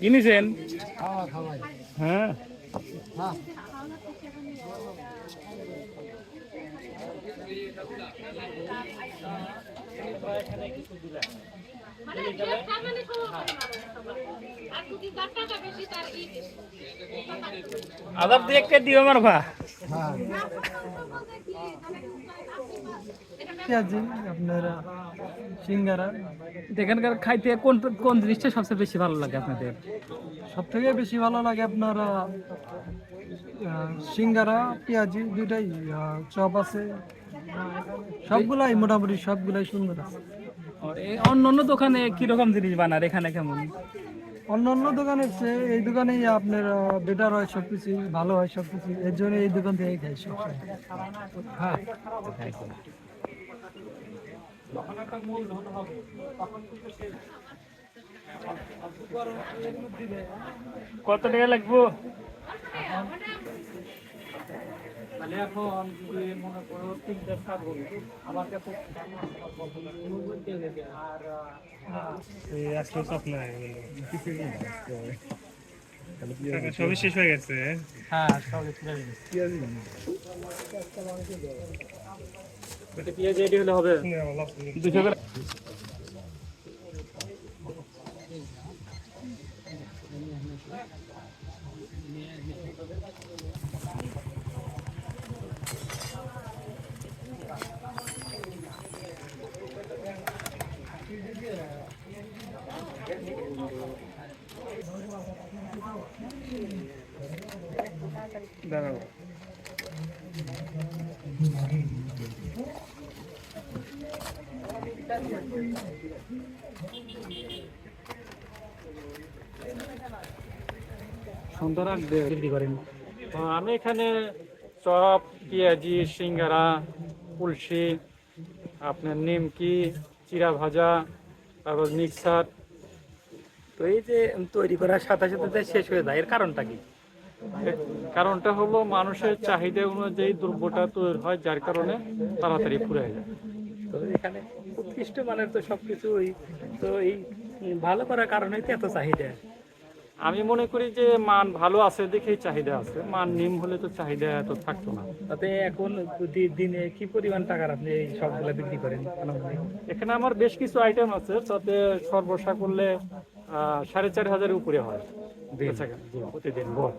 ই বেশি আদার দিয়ে একটা দিও আমার ভা। হ্যাঁ। পেঁয়াজি আপনার সিঙ্গারা? এখানকার খাইতে কোন কোন জিনিসটা সবচেয়ে বেশি ভালো লাগে আপনাদের? সব থেকে বেশি ভালো লাগে আপনার সিঙ্গারা পেঁয়াজি দুইটাই আহ, চপ আছে। সবগুলাই মোটামুটি সবগুলাই সুন্দর আছে। অন্য অন্য দোকানে কীরকম জিনিস বানার এখানে কেমন? অন্য অন্য দোকানের চেয়ে এই দোকানেই আপনার বেটার হয় সব কিছু ভালো হয় সব কিছু এর জন্য এই দোকান থেকে খাই সব হ্যাঁ। কত টাকা লাগবো? তাহলে এখন যদি মনে করো তিনটা খাব আমার কাছে আর আজকে স্বপ্ন সবই শেষ হয়ে গেছে হ্যাঁ? সব পেঁয়াজ রেডি হলে হবে। দুশো দাঁড়াও। সুন্দর বিক্রি করেন। আমি এখানে চপ পেঁয়াজি সিঙ্গারা কুলসি আপনার নিমকি চিরা ভাজা তারপর মিক্সার তো এই যে তৈরি করার সাথে সাথে শেষ হয়ে যায় এর কারণটা কি? কারণটা হলো মানুষের চাহিদা অনুযায়ী দ্রব্যটা তৈরি হয় যার কারণে তাড়াতাড়ি ফুরে যায়। তো এখানে উৎকৃষ্ট মানের তো সবকিছুই তো এই ভালো করার কারণে তো এত চাহিদা। আমি মনে করি যে মান ভালো আছে দেখেই চাহিদা আছে মান নিম হলে তো চাহিদা এত থাকতো না। তাতে এখন প্রতি দিনে কি পরিমাণ টাকার আপনি এই সবগুলা বিক্রি করেন? এখানে আমার বেশ কিছু আইটেম আছে তাতে সর্বসা করলে সাড়ে চার হাজারের উপরে হয়। প্রতিদিন। গড়